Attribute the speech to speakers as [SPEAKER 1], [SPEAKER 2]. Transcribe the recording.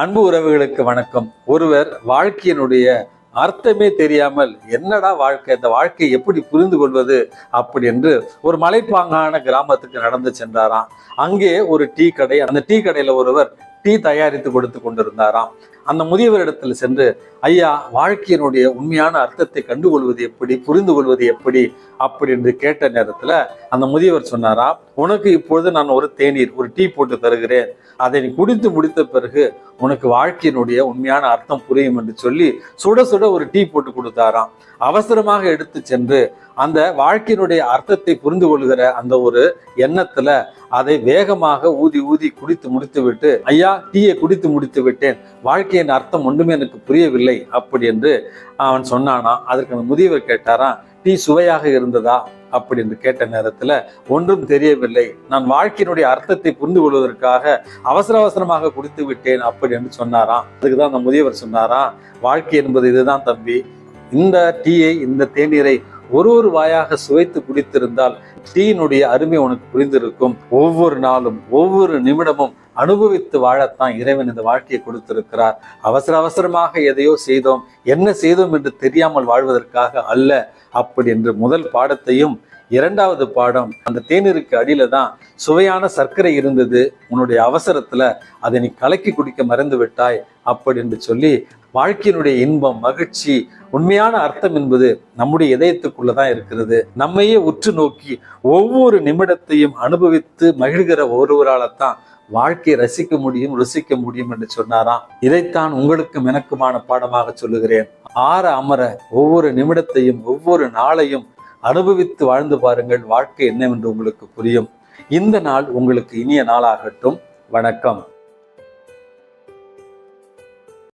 [SPEAKER 1] அன்பு உறவுகளுக்கு வணக்கம். ஒருவர் வாழ்க்கையினுடைய அர்த்தமே தெரியாமல் என்னடா வாழ்க்கை இந்த வாழ்க்கையை எப்படி புரிந்து கொள்வது அப்படி என்று ஒரு மலைப்பாங்கான கிராமத்துக்கு நடந்து சென்றாராம். அங்கே ஒரு டீ கடை அந்த டீ கடையில ஒருவர் டீ தயாரித்து கொடுத்து கொண்டிருந்தாராம். அந்த முதியவரிடத்தில் சென்று ஐயா வாழ்க்கையினுடைய உண்மையான அர்த்தத்தை கண்டுகொள்வது எப்படி புரிந்து கொள்வது எப்படி? அப்படி என்று கேட்ட நேரத்தில் அந்த முதியவர் சொன்னாராம் உனக்கு இப்பொழுது நான் ஒரு தேநீர் ஒரு டீ போட்டு தருகிறேன். அதை நீ குடித்து முடித்த பிறகு உனக்கு வாழ்க்கையினுடைய உண்மையான அர்த்தம் புரியும் என்று சொல்லி சுட சுட ஒரு டீ போட்டு கொடுத்தாராம். அவசரமாக எடுத்து சென்று அந்த வாழ்க்கையினுடைய அர்த்தத்தை புரிந்து கொள்கிற அந்த ஒரு எண்ணத்துல அதை வேகமாக ஊதி ஊதி குடித்து முடித்து விட்டு ஐயா டீயை குடித்து முடித்து விட்டேன் வாழ்க்கையின் அர்த்தம் ஒன்றுமே எனக்கு புரியவில்லை அப்படி என்று அவன் சொன்னானா. அதற்கு அந்த முதியவர் கேட்டாராம் டீ சுவையாக இருந்ததா? அப்படி என்று கேட்ட நேரத்துல ஒன்றும் தெரியவில்லை. நான் வாழ்க்கையினுடைய அர்த்தத்தை புரிந்து கொள்வதற்காக அவசர அவசரமாக குடித்து விட்டேன் அப்படி என்று சொன்னாராம் அதுக்குதான் அந்த முதியவர் சொன்னாராம் வாழ்க்கை என்பது இதுதான் தம்பி. இந்த டீயை இந்த தேநீரை ஒரு ஒரு வாயாக சுவைத்து குடித்திருந்தால் டீயினுடைய அருமை உனக்கு புரிந்திருக்கும். ஒவ்வொரு நாளும் ஒவ்வொரு நிமிடமும் அனுபவித்து வாழத்தான் இறைவன் இந்த வாழ்க்கையை கொடுத்திருக்கிறார். அவசர அவசரமாக எதையோ செய்தோம். என்ன செய்தோம் என்று தெரியாமல் வாழ்வதற்காக அல்ல. அப்படி என்று முதல் பாடத்தையும் இரண்டாவது பாடம் அந்த தேநீருக்கு அடியில தான் சுவையான சர்க்கரை இருந்தது. உன்னுடைய அவசரத்துல அதை நீ கலக்கி குடிக்க மறந்து விட்டாய் அப்படி என்று சொல்லி வாழ்க்கையினுடைய இன்பம் மகிழ்ச்சி உண்மையான அர்த்தம் என்பது நம்முடைய இதயத்துக்குள்ளதான் இருக்கிறது. நம்மையே உற்று நோக்கி ஒவ்வொரு நிமிடத்தையும் அனுபவித்து மகிழ்கிற ஒருவரால்தான் வாழ்க்கையை ரசிக்க முடியும் ருசிக்க முடியும் என்று சொன்னாராம். இதைத்தான் உங்களுக்கும் எனக்குமான பாடமாக சொல்லுகிறேன். ஆற அமர ஒவ்வொரு நிமிடத்தையும் ஒவ்வொரு நாளையும் அனுபவித்து வாழ்ந்து பாருங்கள். வாழ்க்கை என்னவென்று உங்களுக்கு புரியும். இந்த நாள் உங்களுக்கு இனிய நாளாகட்டும். வணக்கம்.